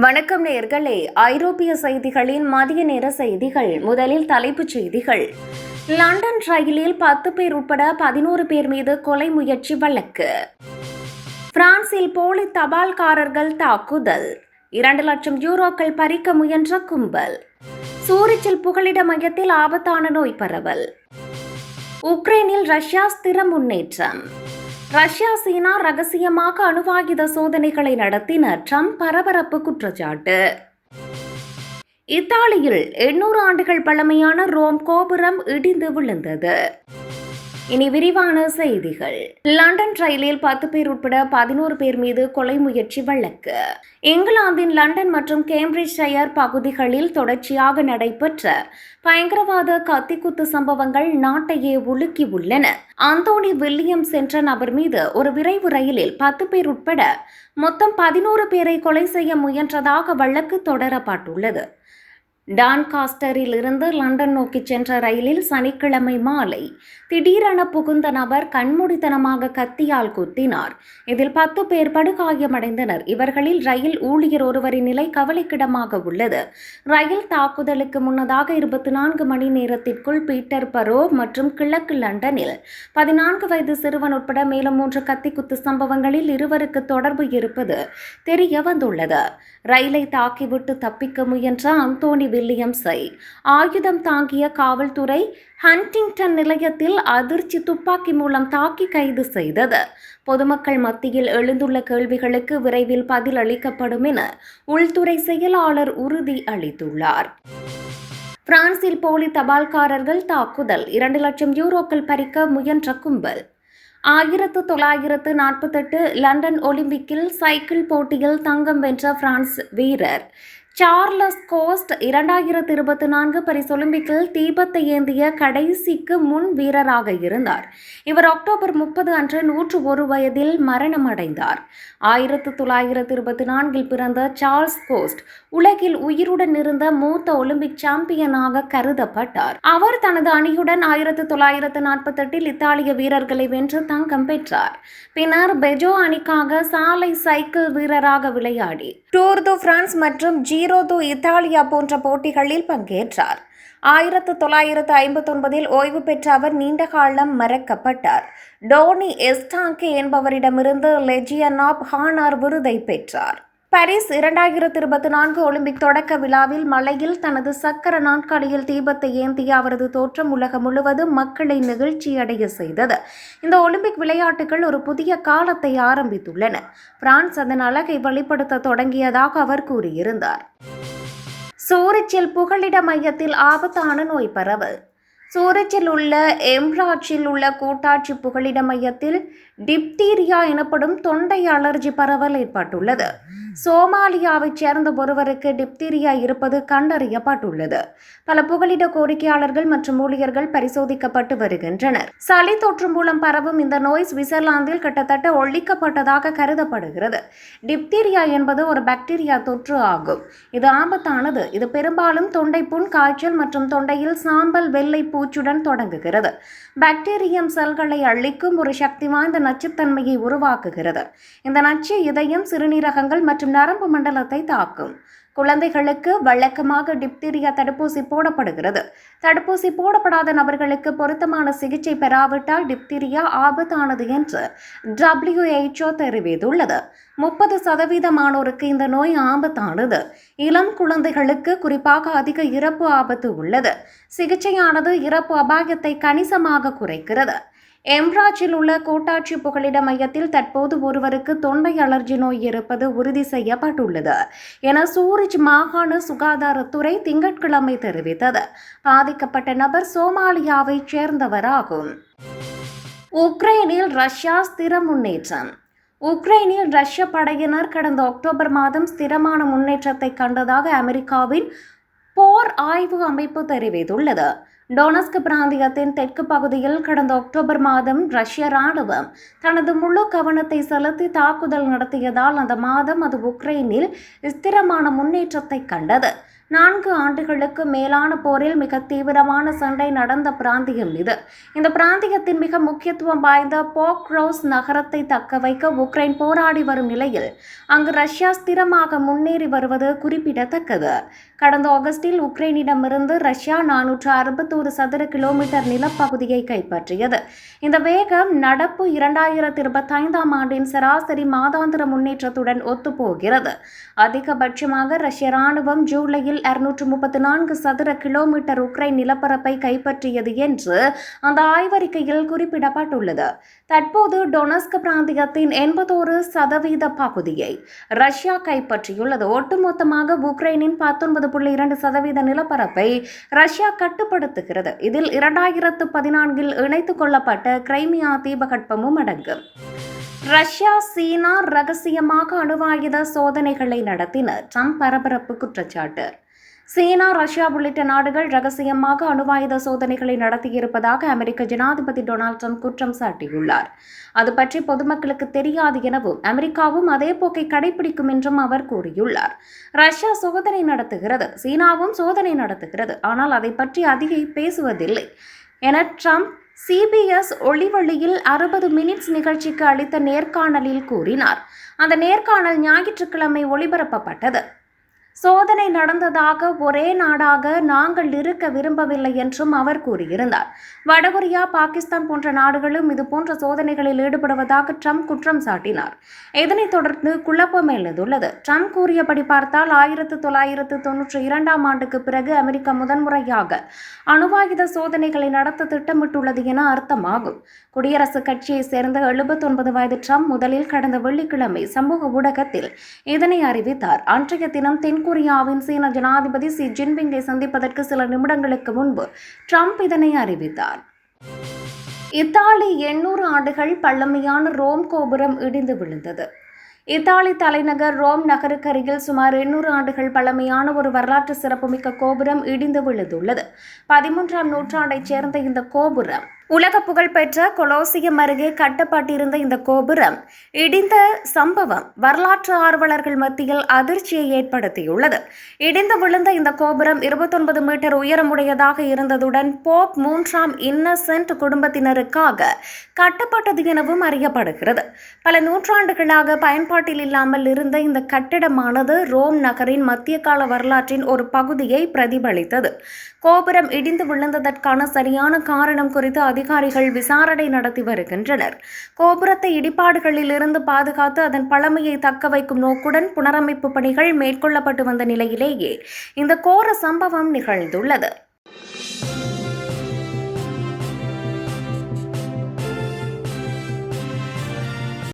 வணக்கம் நேர்களே. ஐரோப்பிய செய்திகளின் மதிய நேர செய்திகள். முதலில் தலைப்புச் செய்திகள். லண்டன் ரயிலில் பத்து பேர் உட்பட பதினோரு பேர் மீது கொலை முயற்சி வழக்கு. பிரான்சில் போலி தபால்காரர்கள் தாக்குதல். இரண்டு லட்சம் யூரோக்கள் பறிக்க முயன்ற கும்பல். சூரிச்சில் புகலிட மையத்தில் ஆபத்தான நோய் பரவல். உக்ரைனில் ரஷ்யா ஸ்திர முன்னேற்றம். ரஷ்யா சீனா ரகசியமாக அணுவாயுத சோதனைகளை நடத்தின ட்ரம்ப் பரபரப்பு குற்றச்சாட்டு. இத்தாலியில் எண்ணூறு ஆண்டுகள் பழமையான ரோம் கோபுரம் இடிந்து விழுந்தது. இனி விரிவான செய்திகள். லண்டன் ரயிலில் பத்து பேர் உட்பட பதினோரு பேர் மீது கொலை முயற்சி வழக்கு. இங்கிலாந்தின் லண்டன் மற்றும் கேம்பிரிட்ஜ் ஷயர் பகுதிகளில் தொடர்ச்சியாக நடைபெற்ற பயங்கரவாத கத்திக்குத்து சம்பவங்கள் நாட்டையே உலுக்கி உள்ளன. அந்தோனி வில்லியம்ஸ் என்ற நபர் மீது ஒரு விரைவு ரயிலில் பத்து பேர் உட்பட மொத்தம் பதினோரு பேரை கொலை செய்ய முயன்றதாக வழக்கு தொடரப்பட்டுள்ளது. டான்காஸ்டரில் இருந்து லண்டன் நோக்கி சென்ற ரயிலில் சனிக்கிழமை மாலை திடீரென புகுந்த நபர் கண்மூடித்தனமாக கத்தியால் குத்தினார். இதில் பத்து பேர் படுகாயமடைந்தனர். இவர்களில் ரயில் ஊழியர் ஒருவரின் நிலை கவலைக்கிடமாக உள்ளது. ரயில் தாக்குதலுக்கு முன்னதாக இருபத்தி நான்கு மணி நேரத்திற்குள் பீட்டர் பரோ மற்றும் கிழக்கு லண்டனில் பதினான்கு வயது சிறுவன் உட்பட மேலும் மூன்று கத்திக்குத்து சம்பவங்களில் இருவருக்கு தொடர்பு இருப்பது தெரிய வந்துள்ளது ரயிலை தாக்கிவிட்டு தப்பிக்க முயன்ற அந்தோனி வில்லியம்ஸை ஆயுதம் தாங்கிய காவல்துறை ஹண்டிங்டன் நிலையத்தில் அதிர்ச்சி துப்பாக்கி மூலம் தாக்கி கைது செய்தது. பொதுமக்கள் மத்தியில் எழுந்துள்ள கேள்விகளுக்கு விரைவில் பதில் அளிக்கப்படும் என உள்துறை செயலாளர் உறுதி அளித்துள்ளார். பிரான்சில் போலி தபால்காரர்கள் தாக்குதல். இரண்டு லட்சம் யூரோக்கள் பறிக்க முயன்ற கும்பல். ஆயிரத்து தொள்ளாயிரத்து நாற்பத்தெட்டு லண்டன் ஒலிம்பிக்கில் சைக்கிள் போட்டியில் தங்கம் வென்ற பிரான்ஸ் வீரர். சார்லஸ் கோஸ்ட் இரண்டாயிரத்து இருபத்தி நான்கு பரிஸ் ஒலிம்பிக்கில் தீபத்தை ஏந்திய கடைசிக்கு முன் வீரராக இருந்தார். இவர் அக்டோபர் முப்பது அன்று நூற்று ஒரு வயதில் மரணமடைந்தார். ஆயிரத்து தொள்ளாயிரத்து இருபத்தி நான்கில் பிறந்த சார்ல்ஸ் கோஸ்ட் உலகில் உயிருடன் இருந்த மூத்த ஒலிம்பிக் சாம்பியனாக கருதப்பட்டார். அவர் தனது அணியுடன் ஆயிரத்து தொள்ளாயிரத்து நாற்பத்தெட்டில் இத்தாலிய வீரர்களை வென்று தங்கம் பெற்றார். பின்னர் பெஜோ அணிக்காக சாலை சைக்கிள் வீரராக விளையாடி டூர் து பிரான்ஸ் மற்றும் ஜீரோ து இத்தாலியா போன்ற போட்டிகளில் பங்கேற்றார். ஆயிரத்து தொள்ளாயிரத்து ஐம்பத்தொன்பதில் ஓய்வு பெற்ற அவர் நீண்ட காலம் மறக்கப்பட்டார். டோனி எஸ்டாங்கே என்பவரிடமிருந்து லெஜியன் ஆப் ஹானார் விருதை பெற்றார். பாரிஸ் இரண்டாயிரத்து இருபத்தி நான்கு ஒலிம்பிக் தொடக்க விழாவில் மலையில் தனது சக்கர நாட்காலியில் தீபத்தை ஏந்திய அவரது தோற்றம் உலகம் முழுவதும் மக்களை நெகிழ்ச்சியடைய செய்தது. இந்த ஒலிம்பிக் விளையாட்டுகள் ஒரு புதிய காலத்தை ஆரம்பித்துள்ளன. பிரான்ஸ் அதன் அழகை வெளிப்படுத்த தொடங்கியதாக அவர் கூறியிருந்தார். சூரிச்சில் புகலிட மையத்தில் ஆபத்தான நோய் பரவல். சூரச்சில் உள்ள எம்ராட்சில் உள்ள கூட்டாட்சி புகலிட மையத்தில் டிப்தீரியா எனப்படும் தொண்டை அலர்ஜி பரவல் ஏற்பட்டுள்ளது. சோமாலியாவைச் சேர்ந்த ஒருவருக்கு டிப்தீரியா இருப்பது கண்டறியப்பட்டுள்ளது. பல புகலிட கோரிக்கையாளர்கள் மற்றும் ஊழியர்கள் பரிசோதிக்கப்பட்டு வருகின்றனர். சளி தொற்று மூலம் பரவும் இந்த நோய் சுவிட்சர்லாந்தில் கிட்டத்தட்ட ஒழிக்கப்பட்டதாக கருதப்படுகிறது. டிப்தீரியா என்பது ஒரு பாக்டீரியா தொற்று ஆகும். இது ஆபத்தானது. இது பெரும்பாலும் தொண்டை புண் காய்ச்சல் மற்றும் தொண்டையில் சாம்பல் வெள்ளை பூச்சுடன் தொடங்குகிறது. பாக்டீரியம் செல்களை அழிக்கும் ஒரு சக்தி வாய்ந்த நச்சுத்தன்மையை உருவாக்குகிறது. இந்த நச்சு இதயம் சிறுநீரகங்கள் மற்றும் நரம்பு மண்டலத்தை தாக்கும். குழந்தைகளுக்கு வழக்கமாக டிப்தீரியா தடுப்பூசி போடப்படுகிறது. தடுப்பூசி போடப்படாத நபர்களுக்கு பொருத்தமான சிகிச்சை பெறாவிட்டால் டிப்தீரியா ஆபத்தானது என்று டபிள்யூஹெச்ஓ தெரிவித்துள்ளது. முப்பது சதவீதமானோருக்கு இந்த நோய் ஆபத்தானது. இளம் குழந்தைகளுக்கு குறிப்பாக அதிக இறப்பு ஆபத்து உள்ளது. சிகிச்சையானது இறப்பு அபாயத்தை கணிசமாக குறைக்கிறது. எம்ராஜில் உள்ள கூட்டாட்சி புகலிட மையத்தில் தற்போது ஒருவருக்கு தொண்டை அலர்ஜி நோய் இருப்பது உறுதி செய்யப்பட்டுள்ளது என சூரிஜ் மாகாண சுகாதாரத்துறை திங்கட்கிழமை தெரிவித்தது. பாதிக்கப்பட்ட நபர் சோமாலியாவைச் சேர்ந்தவராகும். உக்ரைனில் ரஷ்யா ஸ்திர முன்னேற்றம். உக்ரைனில் ரஷ்ய படையினர் கடந்த அக்டோபர் மாதம் ஸ்திரமான முன்னேற்றத்தை கண்டதாக அமெரிக்காவின் போர் ஆய்வு அமைப்பு தெரிவித்துள்ளது. டொனஸ்க் பிராந்தியத்தின் தெற்கு பகுதியில் கடந்த அக்டோபர் மாதம் ரஷ்ய ராணுவம் தனது முழு கவனத்தை செலுத்தி தாக்குதல் நடத்தியதால் அந்த மாதம் அது உக்ரைனில் ஸ்திரமான முன்னேற்றத்தை கண்டது. நான்கு ஆண்டுகளுக்கு மேலான போரில் மிக தீவிரமான சண்டை நடந்த பிராந்தியம் இது. இந்த பிராந்தியத்தின் மிக முக்கியத்துவம் வாய்ந்த போக்ரோஸ் நகரத்தை தக்க வைக்க உக்ரைன் போராடி வரும் நிலையில் அங்கு ரஷ்யா ஸ்திரமாக முன்னேறி வருவது குறிப்பிடத்தக்கது. கடந்த ஆகஸ்டில் உக்ரைனிடமிருந்து ரஷ்யா நானூற்று அறுபத்தோரு சதுர கிலோமீட்டர் நிலப்பகுதியை கைப்பற்றியது. இந்த வேகம் நடப்பு இரண்டாயிரத்தி இருபத்தைந்தாம் ஆண்டின் சராசரி மாதாந்திர முன்னேற்றத்துடன் ஒத்துப்போகிறது. அதிகபட்சமாக ரஷ்ய ராணுவம் ஜூலையில் இருநூற்று முப்பத்தி நான்கு சதுர கிலோமீட்டர் உக்ரைன் நிலப்பரப்பை கைப்பற்றியது என்று அந்த ஆய்வறிக்கையில் குறிப்பிடப்பட்டுள்ளது. தற்போது டொனஸ்க் பிராந்தியத்தின் எண்பத்தோரு சதவீத பகுதியை ரஷ்யா கைப்பற்றியுள்ளது. ஒட்டுமொத்தமாக உக்ரைனின் பத்தொன்பது புள்ளி இரண்டு சதவீத நிலப்பரப்பை ரஷ்யா கட்டுப்படுத்துகிறது. இதில் இரண்டாயிரத்து பதினான்கில் இணைத்துக் கொள்ளப்பட்ட கிரைமியா தீபகற்பமும் அடங்கும் ரஷ்யா சீனா ரகசியமாக அணுவாயுத சோதனைகளை நடத்தின ட்ரம்ப் பரபரப்பு குற்றச்சாட்டு. சீனா ரஷ்யா உள்ளிட்ட நாடுகள் ரகசியமாக அணுவாயுத சோதனைகளை நடத்தியிருப்பதாக அமெரிக்க ஜனாதிபதி டொனால்ட் ட்ரம்ப் குற்றம் சாட்டியுள்ளார். அது பற்றி பொதுமக்களுக்கு தெரியாது எனவும் அமெரிக்காவும் அதே போக்கை கடைபிடிக்கும் என்றும் அவர் கூறியுள்ளார். ரஷ்யா சோதனை நடத்துகிறது சீனாவும் சோதனை நடத்துகிறது ஆனால் அதை பற்றி அதிக பேசுவதில்லை. என ட்ரம்ப் சிபிஎஸ் ஒளிவழியில் அறுபது மினிட்ஸ் நிகழ்ச்சிக்கு அளித்த நேர்காணலில் கூறினார். அந்த நேர்காணல் ஞாயிற்றுக்கிழமை ஒளிபரப்பப்பட்டது. சோதனை நடந்ததாக ஒரே நாடாக நாங்கள் இருக்க விரும்பவில்லை என்றும் அவர் கூறியிருந்தார். வடகொரியா பாகிஸ்தான் போன்ற நாடுகளும் இதுபோன்ற சோதனைகளில் ஈடுபடுவதாக ட்ரம்ப் குற்றம் சாட்டினார். இதனைத் தொடர்ந்து குழப்பம் எழுந்துள்ளது. ட்ரம்ப் கூறியபடி பார்த்தால் ஆயிரத்து தொள்ளாயிரத்து தொன்னூற்றி இரண்டாம் ஆண்டுக்கு பிறகு அமெரிக்கா முதன்முறையாக அணுவாயுத சோதனைகளை நடத்த திட்டமிட்டுள்ளது என அர்த்தமாகும். குடியரசுக் கட்சியைச் சேர்ந்த எழுபத்தொன்பது வயது ட்ரம்ப் முதலில் கடந்த வெள்ளிக்கிழமை சமூக ஊடகத்தில் இதனை அறிவித்தார். அன்றைய தினம் தென்கொரியாவின் சீன ஜனாதிபதி சி ஜின்பிங்கை சந்திப்பதற்கு சில நிமிடங்களுக்கு முன்பு ட்ரம்ப் இதனை அறிவித்தார். இத்தாலி எண்ணூறு ஆண்டுகள் பழமையான ரோம் கோபுரம் இடிந்து விழுந்தது. இத்தாலி தலைநகர் ரோம் நகருக்கருகில் சுமார் எண்ணூறு ஆண்டுகள் பழமையான ஒரு வரலாற்று சிறப்புமிக்க கோபுரம் இடிந்து விழுந்துள்ளது. பதிமூன்றாம் நூற்றாண்டைச் சேர்ந்த இந்த கோபுரம் உலக புகழ்பெற்ற கொலோசியம் அருகே கட்டப்பட்டிருந்த இந்த கோபுரம் இடிந்த சம்பவம் வரலாற்று ஆர்வலர்கள் மத்தியில் அதிர்ச்சியை ஏற்படுத்தியுள்ளது. இடிந்து விழுந்த இந்த கோபுரம் இருபத்தொன்பது மீட்டர் உயரமுடையதாக இருந்ததுடன் போப் மூன்றாம் இன்னசென்ட் குடும்பத்தினருக்காக கட்டப்பட்டது எனவும் அறியப்படுகிறது. பல நூற்றாண்டுகளாக பயன்பாட்டில் இல்லாமல் இருந்த இந்த கட்டிடமானது ரோம் நகரின் மத்திய கால வரலாற்றின் ஒரு பகுதியை பிரதிபலித்தது. கோபுரம் இடிந்து விழுந்ததற்கான சரியான காரணம் குறித்து அதிகாரிகள் விசாரணை நடத்தி வருகின்றனர். கோபுரத்தை இடிபாடுகளில் இருந்து பாதுகாத்து அதன் பழமையை தக்க வைக்கும் நோக்குடன் புனரமைப்பு பணிகள் மேற்கொள்ளப்பட்டு வந்த நிலையிலேயே இந்த கோர சம்பவம் நிகழ்ந்துள்ளது.